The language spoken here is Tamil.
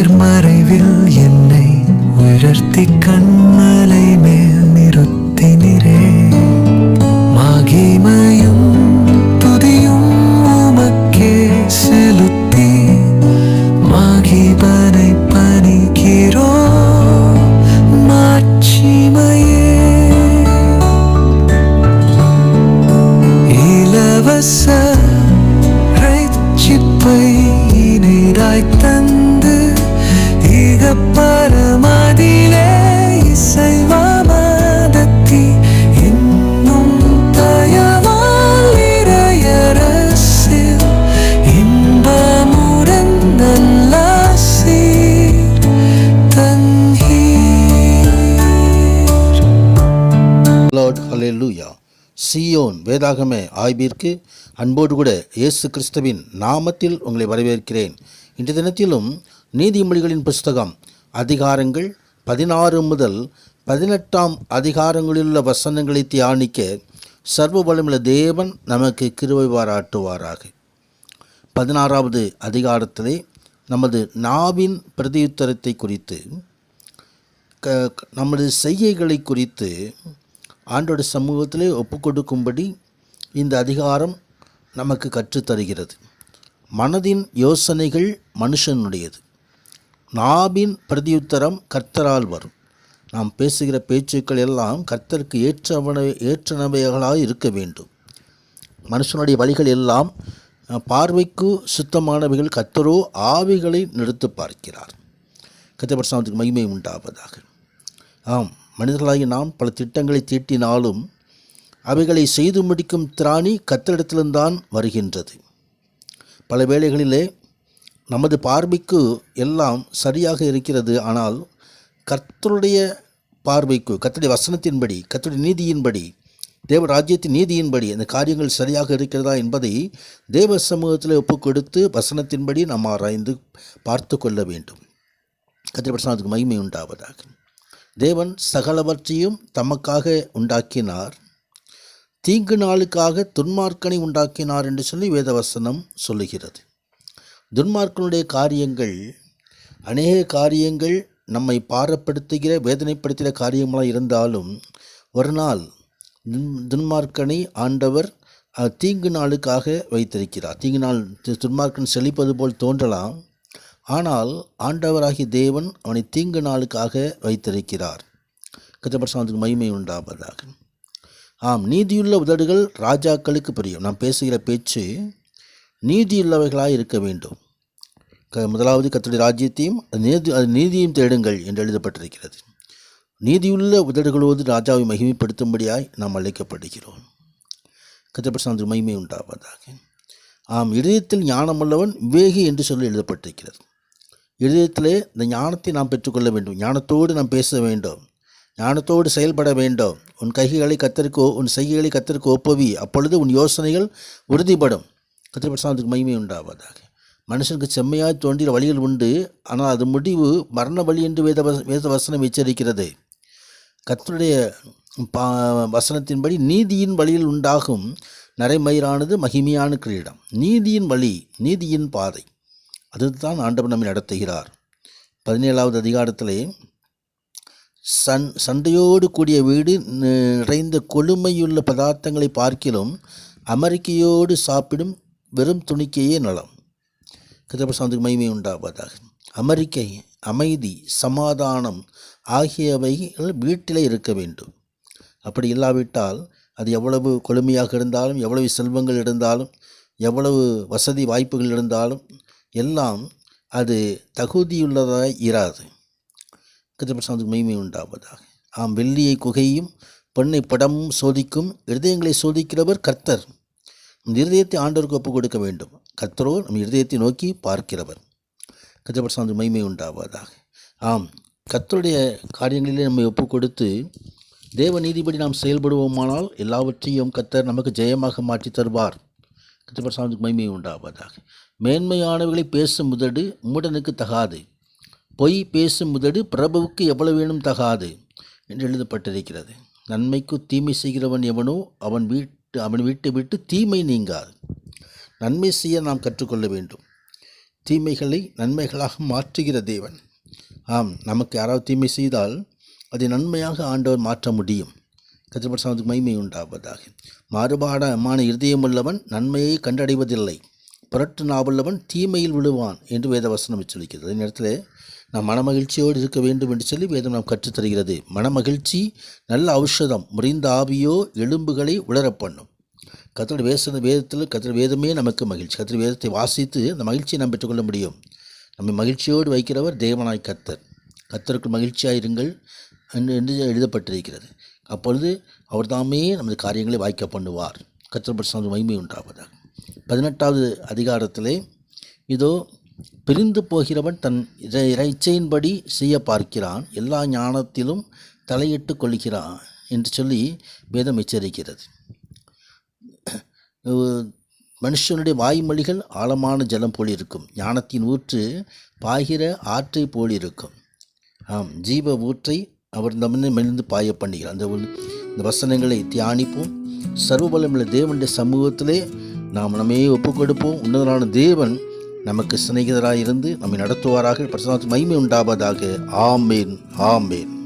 நேர்மறைவில் என்னை உயர்த்தி கண்மலை மேல். லார்ட் சியோன் வேதாகமே ஆய்விற்கு அன்போடு கூட இயேசு கிறிஸ்துவின் நாமத்தில் உங்களை வரவேற்கிறேன். இன்றைய தினத்திலும் நீதிமொழிகளின் புஸ்தகம் அதிகாரங்கள் பதினாறு முதல் பதினெட்டாம் அதிகாரங்களிலுள்ள வசனங்களை தியானிக்க சர்வ வளமுள்ள தேவன் நமக்கு கிருவை பாராட்டுவாராக. பதினாறாவது அதிகாரத்திலே நமது நாவின் பிரதியுத்தரத்தை குறித்து க- நமது செய்கைகளை குறித்து ஆண்டோட சமூகத்திலே ஒப்புக்கொடுக்கும்படி இந்த அதிகாரம் நமக்கு கற்றுத்தருகிறது. மனதின் யோசனைகள் மனுஷனுடையது. நாவின் பிரதியுத்தரம் கர்த்தரால் வரும். நாம் பேசுகிற பேச்சுக்கள் எல்லாம் கர்த்தருக்கு ஏற்றவன ஏற்றனவைகளாக இருக்க வேண்டும். மனுஷனுடைய வழிகள் எல்லாம் பார்வைக்கு சுத்தமானவைகள் கர்த்தரோ ஆவிகளை நிறுத்து பார்க்கிறார். கத்தபரசாமத்துக்கு மகிமை உண்டாவதாக. ஆம். மனிதர்களாகி நாம் பல திட்டங்களை தீட்டினாலும் அவைகளை செய்து முடிக்கும் திராணி கத்தரிடத்தில்தான் வருகின்றது. பல வேளைகளிலே நமது பார்வைக்கு எல்லாம் சரியாக இருக்கிறது. ஆனால் கர்த்தருடைய பார்வைக்கு கர்த்தருடைய வசனத்தின்படி கத்தருடைய நீதியின்படி தேவ ராஜ்யத்தின் நீதியின்படி அந்த காரியங்கள் சரியாக இருக்கிறதா என்பதை தேவ சமூகத்தில் ஒப்பு கொடுத்து வசனத்தின்படி நாம் ஆராய்ந்து பார்த்து கொள்ள வேண்டும். கத்திரி பிரசனத்துக்கு மகிமை உண்டாவதாக. தேவன் சகலவற்றையும் தமக்காக உண்டாக்கினார். தீங்கு நாளுக்காக துன்மார்க்கனை உண்டாக்கினார் என்று சொல்லி வேதவசனம் சொல்லுகிறது. துன்மார்க்கனுடைய காரியங்கள் அநேக காரியங்கள் நம்மை பாரப்படுத்துகிற வேதனைப்படுத்துகிற காரியங்களாக இருந்தாலும் ஒரு நாள் துன்- துன்மார்க்கனை ஆண்டவர் தீங்கு நாளுக்காக வைத்திருக்கிறார். தீங்கு நாள் துன்மார்க்கன் செழிப்பது போல் தோன்றலாம். ஆனால் ஆண்டவராகிய தேவன் அவனை தீங்கு நாளுக்காக வைத்திருக்கிறார். கத்தபரசாந்தத்துக்கு மகிமை உண்டாவதாக. ஆம் நீதியுள்ள உதடுகள் ராஜாக்களுக்கு பிரியும். நாம் பேசுகிற பேச்சு நீதியுள்ளவைகளாக இருக்க வேண்டும். க முதலாவது கத்தடி ராஜ்யத்தையும் அது நீதி அது நீதியும் தேடுங்கள் என்று எழுதப்பட்டிருக்கிறது. நீதியுள்ள உதடுகளோடு ராஜாவை மகிமைப்படுத்தும்படியாய் நாம் அழைக்கப்படுகிறோம். கத்தபரசாந்த மகிமை உண்டாவதாக. ஆம் இதயத்தில் ஞானமுள்ளவன் விவேகி என்று சொல்லி எழுதப்பட்டிருக்கிறது. இதயத்திலே இந்த ஞானத்தை நாம் பெற்றுக்கொள்ள வேண்டும். ஞானத்தோடு நாம் பேச வேண்டும். ஞானத்தோடு செயல்பட வேண்டும். உன் கைகளை கத்திற்கு உன் செய்கைகளை கத்திற்கு ஒப்பவி. அப்பொழுது உன் யோசனைகள் உறுதிப்படும். கத்திரபிரசாந்தத்துக்கு மகிமை உண்டாவதாக. மனுஷனுக்கு செம்மையாக தோன்றிய வழிகள் உண்டு. ஆனால் அது முடிவு மரண வழி என்று வேத வச- வேத வசனம் எச்சரிக்கிறது. கத்தருடைய பா வசனத்தின்படி நீதியின் வழியில் உண்டாகும் நரைமயிரானது மகிமையான கிரீடம். நீதியின் வழி நீதியின் பாதை. அதுதான் ஆண்டவர் நம்மை நடத்துகிறார். பதினேழாவது அதிகாரத்திலே சன் சண்டையோடு கூடிய வீடு நிறைந்த கொழுமையுள்ள பதார்த்தங்களை பார்க்கிலும் அமெரிக்கையோடு சாப்பிடும் வெறும் துணிக்கையே நலம். கிருதபிரசாந்துக்கு மகிமை உண்டாவதாக. அமெரிக்கை அமைதி சமாதானம் ஆகியவைகள் வீட்டிலே இருக்க வேண்டும். அப்படி இல்லாவிட்டால் அது எவ்வளவு கொழுமையாக இருந்தாலும் எவ்வளவு செல்வங்கள் இருந்தாலும் எவ்வளவு வசதி வாய்ப்புகள் இருந்தாலும் எல்லாம் அது தகுதியுள்ளதாய் இராது. கிருதபிரசாந்துக்கு மகிமை உண்டாவதாக. ஆம் வெள்ளியை குகையும் பெண்ணை படமும் சோதிக்கும் இருதயங்களை சோதிக்கிறவர் கர்த்தர். நம் இருதயத்தை ஆண்டவருக்கு ஒப்புக் கொடுக்க வேண்டும். கர்த்தரோ நம் இருதயத்தை நோக்கி பார்க்கிறவர். கத்திரபட்சாந்து மகிமை உண்டாவதாக. ஆம் கர்த்தருடைய காரியங்களிலே நம்மை ஒப்புக் கொடுத்து தேவ நீதிபடி நாம் செயல்படுவோமானால் எல்லாவற்றையும் கத்தர் நமக்கு ஜெயமாக மாற்றி தருவார். கத்திரபட்சாந்துக்கு மகிமை உண்டாவதாக. மேன்மையானவர்களை பேசும் முதடு மூடனுக்கு தகாது. பொய் பேசும் முதடு பிரபுவுக்கு எவ்வளவு வேணும் தகாது என்று எழுதப்பட்டிருக்கிறது. நன்மைக்கு தீமை செய்கிறவன் எவனோ அவன் வீட்டு அவன் வீட்டை விட்டு தீமை நீங்காது. நன்மை செய்ய நாம் கற்றுக்கொள்ள வேண்டும். தீமைகளை நன்மைகளாக மாற்றுகிற தேவன். ஆம் நமக்கு யாராவது தீமை செய்தால் அதை நன்மையாக ஆண்டவர் மாற்ற முடியும். கத்திரபட்சத்துக்கு மைமை உண்டாவதாக. மாறுபாடமான இருதயம் உள்ளவன் நன்மையை கண்டடைவதில்லை. புரட்டு நாவுள்ளவன் தீமையில் விழுவான் என்று வேதவசனம் எச்சரிக்கிறது அதே நேரத்தில் நாம் மனமகிழ்ச்சியோடு இருக்க வேண்டும் என்று சொல்லி வேதம் நாம் கற்றுத்தருகிறது. மனமகிழ்ச்சி நல்ல ஔஷதம் முறிந்த ஆவியோ எலும்புகளை உளரப் பண்ணும் கத்தோட வேசன வேதத்தில் கத்திர வேதமே நமக்கு மகிழ்ச்சி. கத்திர வேதத்தை வாசித்து அந்த மகிழ்ச்சியை நாம் பெற்றுக்கொள்ள முடியும். நம்மை மகிழ்ச்சியோடு வைக்கிறவர் தேவனாய் கத்தர் கத்தருக்கு மகிழ்ச்சியாக இருங்கள் என்று என்று எழுதப்பட்டிருக்கிறது. அப்பொழுது அவர் தாமே நமது காரியங்களை வாய்க்க பண்ணுவார். கத்திரப்பட்ட பிரசாந்த மகிமை உண்டாவதாக. பதினெட்டாவது அதிகாரத்திலே இதோ பிரிந்து போகிறவன் தன் இறை- இறைச்சையின்படி செய்ய பார்க்கிறான் எல்லா ஞானத்திலும் தலையிட்டு கொள்கிறான் என்று சொல்லி வேதம் எச்சரிக்கிறது. மனுஷனுடைய வாய்மொழிகள் ஆழமான ஜலம் போல் இருக்கும் ஞானத்தின் ஊற்று பாய்கிற ஆற்றை போல் இருக்கும் ஆம் ஜீவ ஊற்றை அவர் நம்ம மெலிந்து பாய பண்ணுகிறார். அந்த ஒரு- இந்த வசனங்களை தியானிப்போம். சர்வபலமுள்ள தேவனுடைய சமூகத்திலே நாம் நம்மையே ஒப்புக் கொடுப்போம் உன்னதனான தேவன் நமக்கு சிநேகிதராக இருந்து நம்மை நடத்துவாராக. பிரசாத் மகிமை உண்டாவதாக. ஆமேன். ஆமேன்.